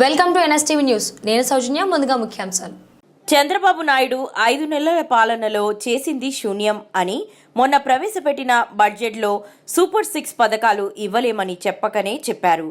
Welcome to NSTV news. నేను సౌజన్య ముందుగా ముఖ్యాంశాలు. చంద్రబాబు నాయుడు ఐదు నెలల పాలనలో చేసింది శూన్యం అని మొన్న ప్రవేశపెట్టిన బడ్జెట్లో సూపర్ సిక్స్ పథకాలు ఇవ్వలేమని చెప్పకనే చెప్పారు.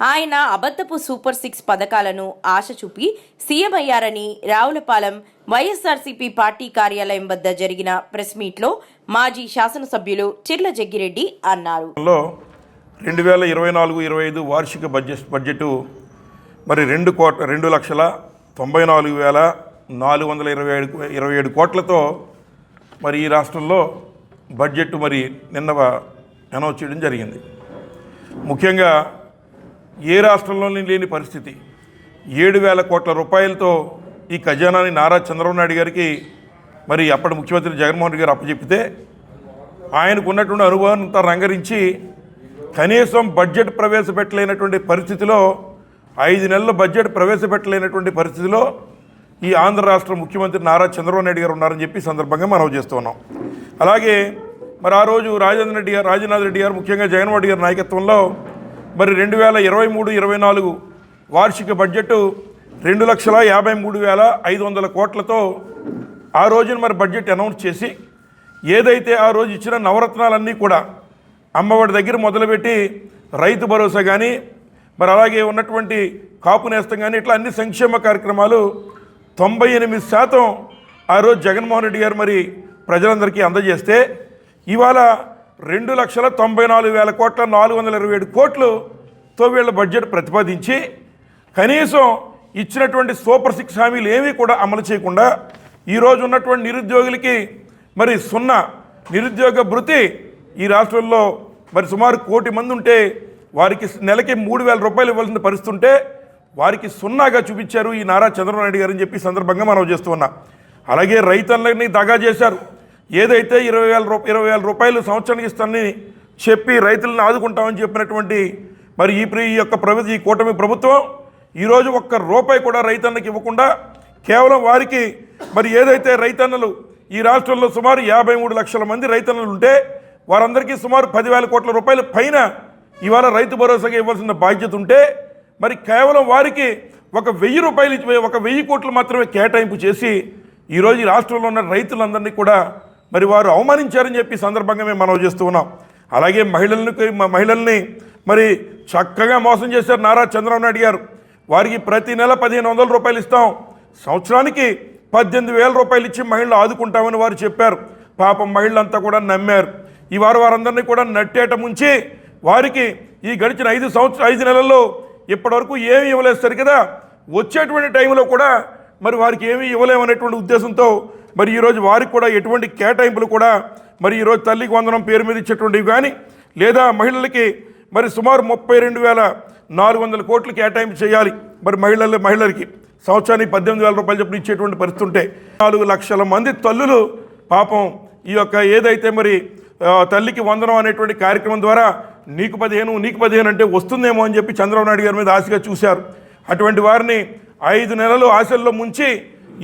ఆయన అబద్ధపు సూపర్ సిక్స్ పథకాలను ఆశ చూపి సీఎం అయ్యారని రావులపాలెం వైఎస్ఆర్సీపీ పార్టీ కార్యాలయం వద్ద జరిగిన ప్రెస్ మీట్లో మాజీ శాసనసభ్యులు చిర్ల జగ్గిరెడ్డి అన్నారు. లో రెండు వేల ఇరవై నాలుగు ఇరవై ఐదు వార్షిక బడ్జెట్ బడ్జెట్ మరి రెండు కోట్ల రెండు లక్షల తొంభై నాలుగు వేల నాలుగు వందల ఇరవై ఏడు ఇరవై ఏడు కోట్లతో మరి ఈ రాష్ట్రంలో బడ్జెట్ మరి నిన్న అనౌన్స్ చేయడం జరిగింది. ముఖ్యంగా ఏ రాష్ట్రంలోని లేని పరిస్థితి. ఏడు వేల కోట్ల రూపాయలతో ఈ ఖజానాని నారా చంద్రబాబు నాయుడు గారికి మరి అప్పటి ముఖ్యమంత్రి జగన్మోహన్ రెడ్డి గారు అప్పచెప్పితే ఆయనకు ఉన్నటువంటి అనుభవాన్ని అంతా రంగరించి కనీసం బడ్జెట్ ప్రవేశపెట్టలేనటువంటి పరిస్థితిలో ఐదు నెలల బడ్జెట్ ప్రవేశపెట్టలేనటువంటి పరిస్థితిలో ఈ ఆంధ్ర రాష్ట్ర ముఖ్యమంత్రి నారా చంద్రబాబు నాయుడు గారు ఉన్నారని చెప్పి సందర్భంగా మనం చేస్తున్నాం అలాగే మరి ఆ రోజు రాజేంద్ర రెడ్డి గారు రాజనాథ్ రెడ్డి గారు ముఖ్యంగా జగన్మోహన్ రెడ్డి గారి నాయకత్వంలో మరి రెండు వేల ఇరవై మూడు ఇరవై నాలుగు వార్షిక బడ్జెట్ రెండు లక్షల యాభై మూడు వేల ఐదు వందల కోట్లతో ఆ రోజున మరి బడ్జెట్ అనౌన్స్ చేసి ఏదైతే ఆ రోజు ఇచ్చిన నవరత్నాలన్నీ కూడా అమ్మఒడి దగ్గర మొదలుపెట్టి రైతు భరోసా కానీ మరి అలాగే ఉన్నటువంటి కాపు నేస్తం కానీ ఇట్లా అన్ని సంక్షేమ కార్యక్రమాలు తొంభై ఎనిమిది శాతం ఆ రోజు జగన్మోహన్ రెడ్డి గారు మరి ప్రజలందరికీ అందజేస్తే ఇవాళ రెండు లక్షల తొంభై నాలుగు వేల కోట్ల నాలుగు వందల ఇరవై ఏడు కోట్లుతో వీళ్ళ బడ్జెట్ ప్రతిపాదించి కనీసం ఇచ్చినటువంటి సూపర్ సిక్స్ హామీలు ఏమీ కూడా అమలు చేయకుండా ఈరోజు ఉన్నటువంటి నిరుద్యోగులకి మరి సున్నా నిరుద్యోగ భృతి ఈ రాష్ట్రంలో మరి సుమారు కోటి మంది ఉంటే వారికి నెలకి మూడు వేల రూపాయలు ఇవ్వాల్సిన పరిస్థితి ఉంటే వారికి సున్నాగా చూపించారు ఈ నారా చంద్రబాబు నాయుడు గారు అని చెప్పి సందర్భంగా మనం చేస్తూ అలాగే రైతులని దగా చేశారు. ఏదైతే ఇరవై వేల రూప ఇరవై వేల రూపాయలు సంవత్సరానికి ఇస్తానని చెప్పి రైతులను ఆదుకుంటామని చెప్పినటువంటి మరి ఈ ప్రి- ఈ యొక్క ప్రభుత్వ ఈ కూటమి ప్రభుత్వం ఈరోజు ఒక్క రూపాయి కూడా రైతన్నకి ఇవ్వకుండా కేవలం వారికి మరి ఏదైతే రైతన్నలు ఈ రాష్ట్రంలో సుమారు యాభై మూడు లక్షల మంది రైతన్నలు ఉంటే వారందరికీ సుమారు పదివేల కోట్ల రూపాయల పైన ఇవాళ రైతు భరోసాగా ఇవ్వాల్సిన బాధ్యత ఉంటే మరి కేవలం వారికి ఒక వెయ్యి రూపాయలు ఇచ్చి ఒక వెయ్యి కోట్లు మాత్రమే కేటాయింపు చేసి ఈరోజు రాష్ట్రంలో ఉన్న రైతులందరినీ కూడా మరి వారు అవమానించారని చెప్పి సందర్భంగా మేము మనవి చేస్తూ ఉన్నాం. అలాగే మహిళలను మహిళల్ని మరి చక్కగా మోసం చేశారు నారా చంద్రబాబు నాయుడు గారు. వారికి ప్రతి నెల పదిహేను వందల రూపాయలు ఇస్తాం. సంవత్సరానికి పద్దెనిమిది వేల రూపాయలు ఇచ్చి మహిళలు ఆదుకుంటామని వారు చెప్పారు. పాపం మహిళలంతా కూడా నమ్మారు. ఈ వారు వారందరినీ కూడా నట్టేట ముంచి వారికి ఈ గడిచిన ఐదు సంవత్సరం ఐదు నెలల్లో ఇప్పటివరకు ఏమీ ఇవ్వలేదు సరి కదా వచ్చేటువంటి టైంలో కూడా మరి వారికి ఏమీ ఇవ్వలేమనేటువంటి ఉద్దేశంతో మరి ఈరోజు వారికి కూడా ఎటువంటి కేటాయింపులు కూడా మరి ఈరోజు తల్లికి వందనం పేరు మీద ఇచ్చేటువంటివి కానీ లేదా మహిళలకి మరి సుమారు ముప్పై రెండు వేల నాలుగు వందల కోట్లు కేటాయింపు చేయాలి. మరి మహిళలు మహిళలకి సంవత్సరానికి పద్దెనిమిది వేల రూపాయలు చెప్పిన ఇచ్చేటువంటి పరిస్థితి ఉంటే నాలుగు లక్షల మంది తల్లులు పాపం ఈ యొక్క ఏదైతే మరి తల్లికి వందనం అనేటువంటి కార్యక్రమం ద్వారా నీకు పదిహేను నీకు పదిహేను అంటే వస్తుందేమో అని చెప్పి చంద్రబాబు నాయుడు గారి మీద ఆశగా చూశారు. అటువంటి వారిని ఐదు నెలలు ఆశల్లో ముంచి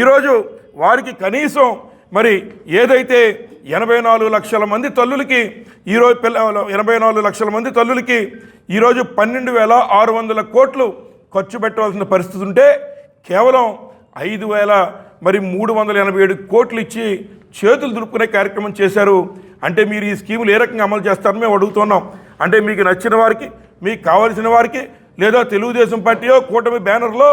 ఈరోజు వారికి కనీసం మరి ఏదైతే ఎనభై నాలుగు లక్షల మంది తల్లులకి ఈరోజు పిల్ల ఎనభై నాలుగు లక్షల మంది తల్లులకి ఈరోజు పన్నెండు వేల ఆరు వందల కోట్లు ఖర్చు పెట్టవలసిన పరిస్థితి ఉంటే కేవలం ఐదు వేల మరి మూడు వందల ఎనభై ఏడు కోట్లు ఇచ్చి చేతులు దులుపుకునే కార్యక్రమం చేశారు. అంటే మీరు ఈ స్కీములు ఏ రకంగా అమలు చేస్తారని మేము అడుగుతున్నాం. అంటే మీకు నచ్చిన వారికి మీకు కావలసిన వారికి లేదా తెలుగుదేశం పార్టీయో కూటమి బ్యానర్లో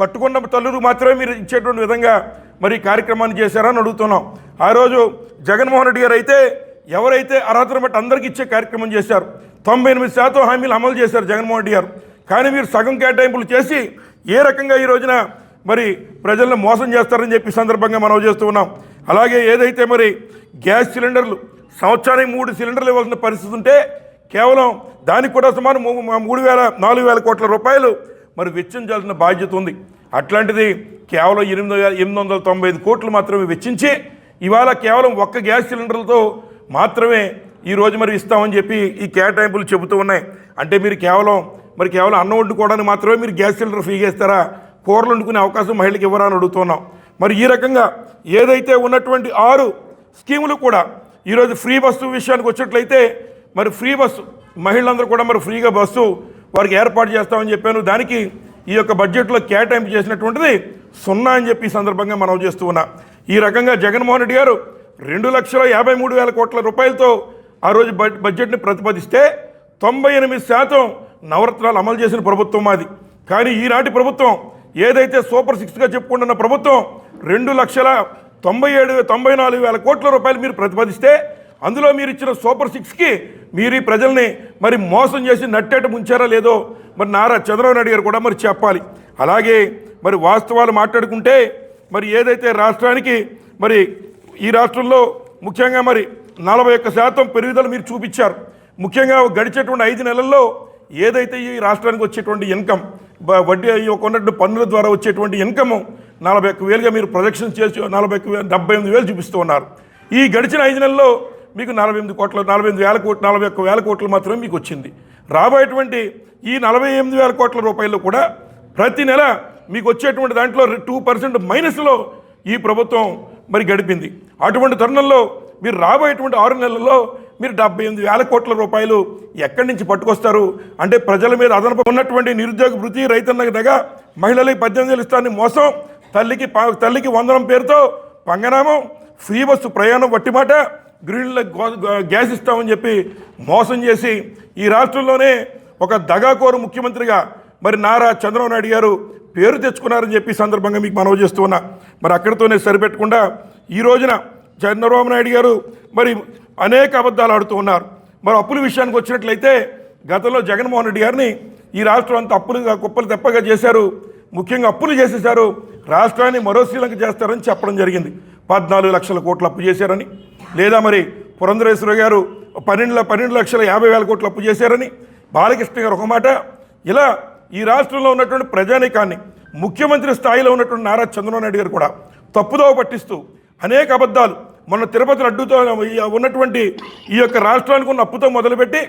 కట్టుకున్న తల్లులు మాత్రమే మీరు ఇచ్చేటువంటి విధంగా మరి కార్యక్రమాన్ని చేశారని అడుగుతున్నాం. ఆ రోజు జగన్మోహన్ రెడ్డి గారు అయితే ఎవరైతే అర్హతను బట్టి అందరికీ ఇచ్చే కార్యక్రమం చేశారు తొంభై ఎనిమిది శాతం హామీలు అమలు చేశారు జగన్మోహన్ రెడ్డి గారు. కానీ మీరు సగం కేటాయింపులు చేసి ఏ రకంగా ఈ రోజున మరి ప్రజలను మోసం చేస్తారని చెప్పి సందర్భంగా మనం చేస్తూ ఉన్నాం. అలాగే ఏదైతే మరి గ్యాస్ సిలిండర్లు సంవత్సరానికి మూడు సిలిండర్లు ఇవ్వాల్సిన పరిస్థితి ఉంటే కేవలం దానికి కూడా సుమారు మూ- మూడు వేల నాలుగు వేల కోట్ల రూపాయలు మరి వెచ్చించాల్సిన బాధ్యత ఉంది. అట్లాంటిది కేవలం ఎనిమిది వేల ఎనిమిది వందల తొంభై ఐదు కోట్లు మాత్రమే వెచ్చించి ఇవాళ కేవలం ఒక్క గ్యాస్ సిలిండర్లతో మాత్రమే ఈరోజు మరి ఇస్తామని చెప్పి ఈ కేటాయింపులు చెబుతూ ఉన్నాయి. అంటే మీరు కేవలం మరి కేవలం అన్నం వండుకోవడానికి మాత్రమే మీరు గ్యాస్ సిలిండర్ ఫ్రీగా ఇస్తారా కూరలు వండుకునే అవకాశం మహిళకి ఇవ్వరా అని అడుగుతున్నాం. మరి ఈ రకంగా ఏదైతే ఉన్నటువంటి ఆరు స్కీములు కూడా ఈరోజు ఫ్రీ బస్సు విషయానికి వచ్చినట్లయితే మరి ఫ్రీ బస్సు మహిళలందరూ కూడా మరి ఫ్రీగా బస్సు వారికి ఏర్పాటు చేస్తామని చెప్పాను. దానికి ఈ యొక్క బడ్జెట్లో కేటాయింపు చేసినటువంటిది సున్నా అని చెప్పి సందర్భంగా మనం చేస్తూ ఉన్నా. ఈ రకంగా జగన్మోహన్ రెడ్డి గారు రెండు లక్షల యాభై మూడు వేల కోట్ల రూపాయలతో ఆ రోజు బడ్జెట్ని ప్రతిపాదిస్తే తొంభై ఎనిమిది శాతం నవరత్నాలు అమలు చేసిన ప్రభుత్వం మాది కానీ ఈనాటి ప్రభుత్వం ఏదైతే సూపర్ సిక్స్గా చెప్పుకుంటున్న ప్రభుత్వం రెండు లక్షల తొంభై ఏడు తొంభై నాలుగు వేల కోట్ల రూపాయలు మీరు ప్రతిపాదిస్తే అందులో మీరు ఇచ్చిన సూపర్ సిక్స్కి మీరు ఈ ప్రజల్ని మరి మోసం చేసి నట్టేట ముంచారా లేదో మరి నారా చంద్రబాబు నాయుడు గారు కూడా మరి చెప్పాలి. అలాగే మరి వాస్తవాలు మాట్లాడుకుంటే మరి ఏదైతే రాష్ట్రానికి మరి ఈ రాష్ట్రంలో ముఖ్యంగా మరి నలభై ఒక్క శాతం పెరుగుదల మీరు చూపించారు. ముఖ్యంగా గడిచేటువంటి ఐదు నెలల్లో ఏదైతే ఈ రాష్ట్రానికి వచ్చేటువంటి ఇన్కమ్ బ- వడ్డీ ఒక ఉన్నటువంటి పన్నుల ద్వారా వచ్చేటువంటి ఇన్కమ్ నలభై ఒక్క వేలుగా మీరు ప్రొజెక్షన్ చేసి నలభై ఒక్క వేలు డెబ్బై ఎనిమిది వేలు చూపిస్తూ ఉన్నారు. ఈ గడిచిన ఐదు నెలల్లో మీకు నలభై ఎనిమిది కోట్ల నలభై ఎనిమిది వేల కోట్లు నలభై ఒక్క వేల కోట్లు మాత్రమే మీకు వచ్చింది. రాబోయేటువంటి ఈ నలభై ఎనిమిది వేల కోట్ల రూపాయలు కూడా ప్రతి నెల మీకు వచ్చేటువంటి దాంట్లో టూ పర్సెంట్ మైనస్లో ఈ ప్రభుత్వం మరి గడిపింది. అటువంటి తరుణంలో మీరు రాబోయేటువంటి ఆరు నెలల్లో మీరు డెబ్బై ఎనిమిది వేల కోట్ల రూపాయలు ఎక్కడి నుంచి పట్టుకొస్తారు? అంటే ప్రజల మీద అదనపు ఉన్నటువంటి నిరుద్యోగ వృత్తి రైతన్న దగ్గర మహిళలకి పద్దెనిమిది వేలు ఇస్తాన్ని మోసం తల్లికి పా- తల్లికి వందనం పేరుతో పంగనామం ఫ్రీ బస్సు ప్రయాణం వట్టిమాట గ్రీన్లకు గో- గ్యాస్ ఇస్తామని చెప్పి మోసం చేసి ఈ రాష్ట్రంలోనే ఒక దగాకోరు ముఖ్యమంత్రిగా మరి నారా చంద్రబాబు నాయుడు గారు పేరు తెచ్చుకున్నారని చెప్పి సందర్భంగా మీకు మనవి చేస్తూ ఉన్నా. మరి అక్కడితోనే సరిపెట్టకుండా ఈ రోజున చంద్రబాబు నాయుడు గారు మరి అనేక అబద్ధాలు ఆడుతూ ఉన్నారు. మరి అప్పుల విషయానికి వచ్చినట్లయితే గతంలో జగన్మోహన్ రెడ్డి గారిని ఈ రాష్ట్రం అంతా అప్పులుగా కుప్పలు తెప్పగా చేశారు. ముఖ్యంగా అప్పులు చేసేశారు. రాష్ట్రాన్ని మరో శ్రీలంక చేస్తారని చెప్పడం జరిగింది. పద్నాలుగు లక్షల కోట్లు అప్పు చేశారని. లేదా మరి పురంధరేశ్వర గారు పన్నెండు పన్నెండు లక్షల యాభై వేల కోట్లు అప్పు చేశారని బాలకృష్ణ గారు ఒక మాట. ఇలా ఈ రాష్ట్రంలో ఉన్నటువంటి ప్రజానీకాన్ని ముఖ్యమంత్రి స్థాయిలో ఉన్నటువంటి నారా చంద్రబాబు నాయుడు గారు కూడా తప్పుదోవ పట్టిస్తూ అనేక అబద్ధాలు మొన్న తిరుపతి అడ్డుతో ఉన్నటువంటి ఈ యొక్క రాష్ట్రానికి ఉన్న అప్పుతో మొదలుపెట్టి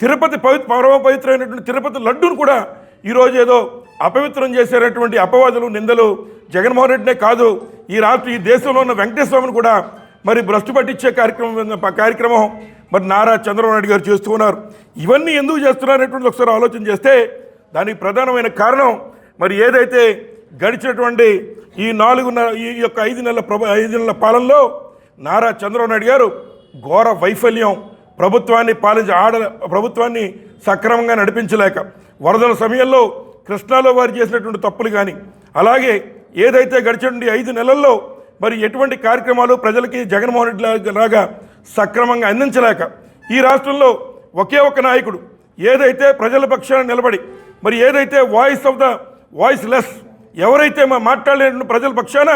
తిరుపతి పవిత్ర పరమ పవిత్రమైనటువంటి తిరుపతి లడ్డూను కూడా ఈరోజు ఏదో అపవిత్రం చేసేటటువంటి అపవాదులు నిందలు జగన్మోహన్ రెడ్డినే కాదు ఈ రాష్ట్ర ఈ దేశంలో ఉన్న వెంకటేశ్వరని కూడా మరి భ్రష్టు పట్టించే కార్యక్రమం కార్యక్రమం మరి నారా చంద్రబాబు నాయుడు గారు చేస్తూ ఉన్నారు. ఇవన్నీ ఎందుకు చేస్తున్నారనేటువంటి ఒకసారి ఆలోచన చేస్తే దానికి ప్రధానమైన కారణం మరి ఏదైతే గడిచినటువంటి ఈ నాలుగున్నర ఈ యొక్క ఐదు నెలల ప్రభు ఐదు నెలల పాలనలో నారా చంద్రబాబు నాయుడు గారు ఘోర వైఫల్యం ప్రభుత్వాన్ని పాలించి ఆడ ప్రభుత్వాన్ని సక్రమంగా నడిపించలేక వరదల సమయంలో కృష్ణాలో వారు చేసినటువంటి తప్పులు కానీ అలాగే ఏదైతే గడిచినటువంటి ఐదు నెలల్లో మరి ఎటువంటి కార్యక్రమాలు ప్రజలకి జగన్మోహన్ రెడ్డి లాగా- సక్రమంగా అందించలేక ఈ రాష్ట్రంలో ఒకే ఒక నాయకుడు ఏదైతే ప్రజల పక్షాన నిలబడి మరి ఏదైతే voice of the voiceless ఎవరైతే మా మాట్లాడలేని ప్రజల పక్షాన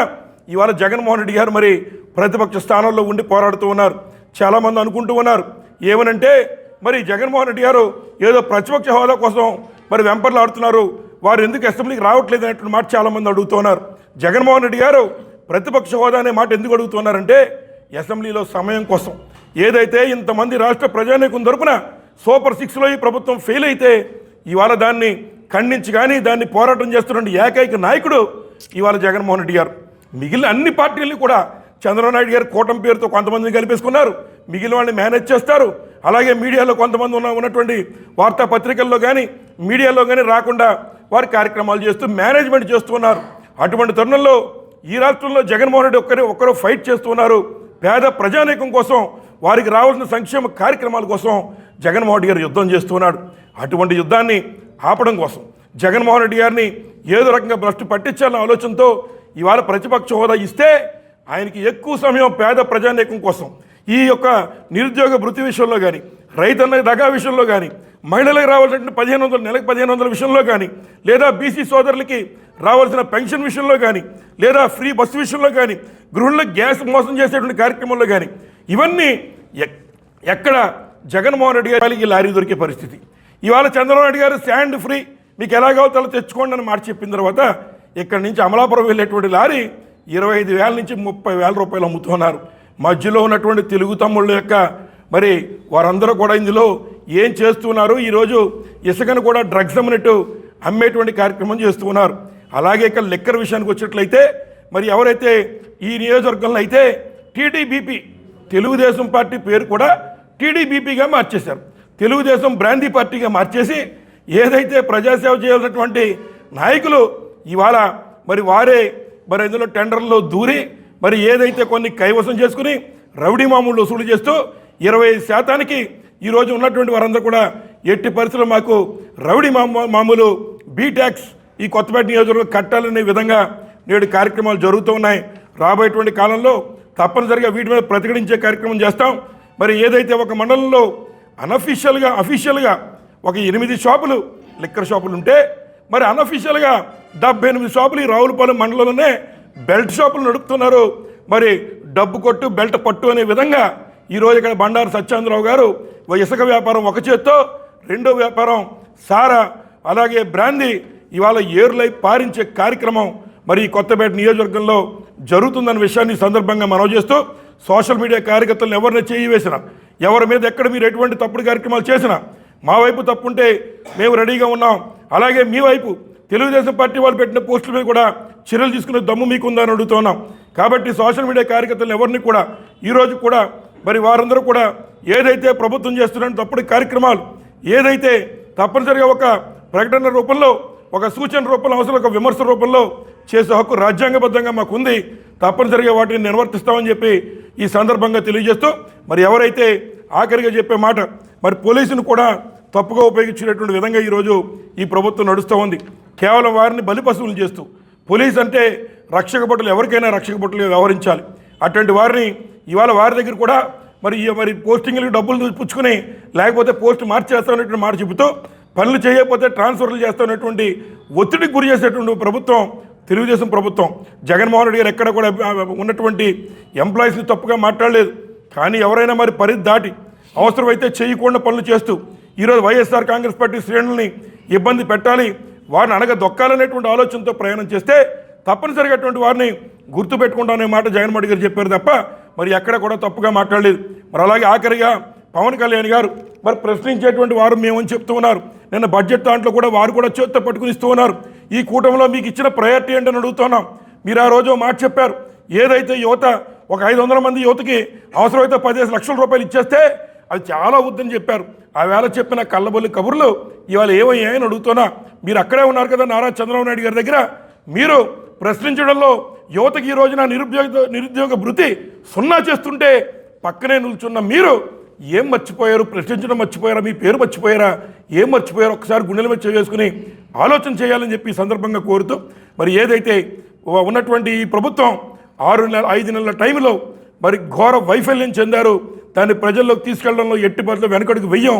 ఇవాళ జగన్మోహన్ రెడ్డి గారు మరి ప్రతిపక్ష స్థానంలో ఉండి పోరాడుతూ ఉన్నారు. చాలామంది అనుకుంటూ ఉన్నారు. ఏమనంటే మరి జగన్మోహన్ రెడ్డి గారు ఏదో ప్రతిపక్ష హోదా కోసం మరి వెంపర్లు ఆడుతున్నారు వారు ఎందుకు అసెంబ్లీకి రావట్లేదు అనేటువంటి మాట చాలామంది అడుగుతున్నారు జగన్మోహన్ రెడ్డి గారు ప్రతిపక్ష హోదా అనే మాట ఎందుకు అడుగుతున్నారంటే అసెంబ్లీలో సమయం కోసం. ఏదైతే ఇంతమంది రాష్ట్ర ప్రజానీకం తరపున సూపర్ సిక్స్లో ఈ ప్రభుత్వం ఫెయిల్ అయితే ఇవాళ దాన్ని ఖండించి కానీ దాన్ని పోరాటం చేస్తున్న ఏకైక నాయకుడు ఇవాళ జగన్మోహన్ రెడ్డి గారు. మిగిలిన అన్ని పార్టీలు కూడా చంద్రబాబు నాయుడు గారు కూటమి పేరుతో కొంతమందిని కల్పేసుకున్నారు. మిగిలిన వాళ్ళని మేనేజ్ చేస్తారు. అలాగే మీడియాలో కొంతమంది ఉన్న ఉన్నటువంటి వార్తాపత్రికల్లో కానీ మీడియాలో కానీ రాకుండా వారి కార్యక్రమాలు చేస్తూ మేనేజ్మెంట్ చేస్తున్నారు. అటువంటి తరుణంలో ఈ రాష్ట్రంలో జగన్మోహన్ రెడ్డి ఒక్కరే ఒక్కరు ఫైట్ చేస్తున్నారు పేద ప్రజానీకం కోసం వారికి రావాల్సిన సంక్షేమ కార్యక్రమాల కోసం జగన్మోహన్ రెడ్డి గారు యుద్ధం చేస్తున్నాడు అటువంటి యుద్ధాన్ని ఆపడం కోసం జగన్మోహన్ రెడ్డి గారిని ఏదో రకంగా భ్రష్టు పట్టించాలన్న ఆలోచనతో ఇవాళ ప్రతిపక్ష హోదా ఇస్తే ఆయనకి ఎక్కువ సమయం పేద ప్రజానీకం కోసం ఈ యొక్క నిరుద్యోగ వృత్తి విషయంలో కానీ రైతన్న దగా విషయంలో కానీ మహిళలకు రావాల్సిన పదిహేను వందల నెలకు పదిహేను వందల విషయంలో కానీ లేదా బీసీ సోదరులకి రావాల్సిన పెన్షన్ విషయంలో కానీ లేదా ఫ్రీ బస్సు విషయంలో కానీ గృహులకు గ్యాస్ మోసం చేసేటువంటి కార్యక్రమంలో కానీ ఇవన్నీ ఎక్కడ జగన్మోహన్ రెడ్డి గారికి లారీ దొరికే పరిస్థితి. ఇవాళ చంద్రబాబు నాయుడు గారు శాండ్ ఫ్రీ మీకు ఎలా కావాలో తెచ్చుకోండి అని మాట చెప్పిన తర్వాత ఇక్కడ నుంచి అమలాపురం వెళ్ళేటువంటి లారీ ఇరవై ఐదు వేల నుంచి ముప్పై వేల రూపాయలు అమ్ముతున్నారు. మధ్యలో ఉన్నటువంటి తెలుగు తమ్ముళ్ళ యొక్క మరి వారందరూ కూడా ఇందులో ఏం చేస్తున్నారు? ఈరోజు ఇసుకను కూడా డ్రగ్స్ అమ్మినట్టు అమ్మేటువంటి కార్యక్రమం చేస్తున్నారు అలాగే ఇక్కడ లెక్కర్ విషయానికి వచ్చినట్లయితే మరి ఎవరైతే ఈ నియోజకవర్గంలో అయితే టీడీబీపీ తెలుగుదేశం పార్టీ పేరు కూడా టీడీబీపీగా మార్చేశారు. తెలుగుదేశం బ్రాందీ పార్టీగా మార్చేసి ఏదైతే ప్రజాసేవ చేయాల్సినటువంటి నాయకులు ఇవాళ మరి వారే మరి ఇందులో టెండర్లో దూరి మరి ఏదైతే కొన్ని కైవసం చేసుకుని రౌడీ మామూలు వసూలు చేస్తూ ఇరవై ఐదు శాతానికి ఈరోజు ఉన్నటువంటి వారందరూ కూడా ఎట్టి పరిస్థితులు మాకు రౌడీ మామూలు బీటాక్స్ ఈ కొత్తపేట నియోజకవర్గం కట్టాలనే విధంగా నేడు కార్యక్రమాలు జరుగుతూ ఉన్నాయి. రాబోయేటువంటి కాలంలో తప్పనిసరిగా వీటి మీద ప్రతిఘటించే కార్యక్రమం చేస్తాం. మరి ఏదైతే ఒక మండలంలో అనఫీషియల్గా అఫీషియల్గా ఒక ఎనిమిది షాపులు లిక్కర్ షాపులు ఉంటే మరి అనఫీషియల్గా డెబ్బై ఎనిమిది షాపులు ఈ రావులపాలెం మండలంలోనే బెల్ట్ షాపులు నడుపుతున్నారు. మరి డబ్బు కొట్టు బెల్ట్ పట్టు అనే విధంగా ఈరోజు ఇక్కడ బండారు సత్యేంద్రరావు గారు ఓ ఇసుక వ్యాపారం ఒక చేత్తో రెండో వ్యాపారం సారా అలాగే బ్రాందీ ఇవాళ ఏరులై పారించే కార్యక్రమం మరి కొత్తపేట నియోజకవర్గంలో జరుగుతుందన్న విషయాన్ని సందర్భంగా మనవి చేస్తూ సోషల్ మీడియా కార్యకర్తలను ఎవరిని చేయి వేసినా ఎవరి మీద ఎక్కడ మీరు ఎటువంటి తప్పుడు కార్యక్రమాలు చేసినా మా వైపు తప్పుంటే మేము రెడీగా ఉన్నాం. అలాగే మీ వైపు తెలుగుదేశం పార్టీ వాళ్ళు పెట్టిన పోస్టుల మీద కూడా చర్యలు తీసుకునే దమ్ము మీకుందని అడుగుతున్నాం. కాబట్టి సోషల్ మీడియా కార్యకర్తలు ఎవరిని కూడా ఈరోజు కూడా మరి వారందరూ కూడా ఏదైతే ప్రభుత్వం చేస్తున్న తప్పుడు కార్యక్రమాలు ఏదైతే తప్పనిసరిగా ఒక ప్రకటన రూపంలో ఒక సూచన రూపంలో అవసరం ఒక విమర్శ రూపంలో చేసే హక్కు రాజ్యాంగబద్ధంగా మాకు ఉంది తప్పనిసరిగా వాటిని నిర్వర్తిస్తామని చెప్పి ఈ సందర్భంగా తెలియజేస్తూ మరి ఎవరైతే ఆఖరిగా చెప్పే మాట మరి పోలీసును కూడా తప్పుగా ఉపయోగించినటువంటి విధంగా ఈరోజు ఈ ప్రభుత్వం నడుస్తూ ఉంది. కేవలం వారిని బలిపశువులు చేస్తూ పోలీస్ అంటే రక్షక భటులు ఎవరికైనా రక్షక భటులు వ్యవహరించాలి. అటువంటి వారిని ఇవాళ వారి దగ్గర కూడా మరి మరి పోస్టింగ్లకు డబ్బులు పుచ్చుకుని లేకపోతే పోస్ట్ మార్చేస్తామనేటువంటి మాట చెబుతూ పనులు చేయకపోతే ట్రాన్స్ఫర్లు చేస్తామనేటువంటి ఒత్తిడికి గురి చేసేటువంటి ప్రభుత్వం తెలుగుదేశం ప్రభుత్వం జగన్మోహన్ రెడ్డి గారు ఎక్కడ కూడా ఉన్నటువంటి ఎంప్లాయీస్ని తప్పుగా మాట్లాడలేదు. కానీ ఎవరైనా మరి పరిధి దాటి అవసరమైతే చేయకుండా పనులు చేస్తూ ఈరోజు వైఎస్ఆర్ కాంగ్రెస్ పార్టీ శ్రేణుల్ని ఇబ్బంది పెట్టాలి వారిని అనగ దొక్కాలనేటువంటి ఆలోచనతో ప్రయాణం చేస్తే తప్పనిసరిగా అటువంటి వారిని గుర్తుపెట్టుకుంటామనే మాట జగన్మోహన్ గారు చెప్పారు తప్ప మరి ఎక్కడ కూడా తప్పుగా మాట్లాడలేదు. మరి అలాగే ఆఖరిగా పవన్ కళ్యాణ్ గారు మరి ప్రశ్నించేటువంటి వారు మేమని చెప్తూ ఉన్నారు. నిన్న బడ్జెట్ దాంట్లో కూడా వారు కూడా చేత పట్టుకుని ఇస్తూ ఉన్నారు. ఈ కూటమిలో మీకు ఇచ్చిన ప్రయారిటీ ఏంటని అడుగుతున్నాం. మీరు ఆ రోజు మాట చెప్పారు. ఏదైతే యువత ఒక ఐదు వందల మంది యువతకి అవసరమైతే పదిహేను లక్షల రూపాయలు ఇచ్చేస్తే అది చాలా వద్దని చెప్పారు. ఆ వేళ చెప్పిన కళ్ళబొల్లి కబుర్లు ఇవాళ ఏమయ్యాయని అడుగుతున్నా. మీరు అక్కడే ఉన్నారు కదా నారా చంద్రబాబు నాయుడు గారి దగ్గర. మీరు ప్రశ్నించడంలో యువతకి ఈ రోజున నిరుద్యోగ నిరుద్యోగ భృతి సున్నా చేస్తుంటే పక్కనే నిల్చున్న మీరు ఏం మర్చిపోయారు? ప్రశ్నించడం మర్చిపోయారా? మీ పేరు మర్చిపోయారా? ఏం మర్చిపోయారు? ఒకసారి గుండెల మీద చేసుకుని ఆలోచన చేయాలని చెప్పి సందర్భంగా కోరుతూ మరి ఏదైతే ఉన్నటువంటి ఈ ప్రభుత్వం ఆరు నెల ఐదు నెలల టైంలో మరి ఘోర వైఫల్యం చెందారు దాన్ని ప్రజల్లోకి తీసుకెళ్ళడంలో ఎట్టి పట్ల వెనకడుగు వెయ్యం.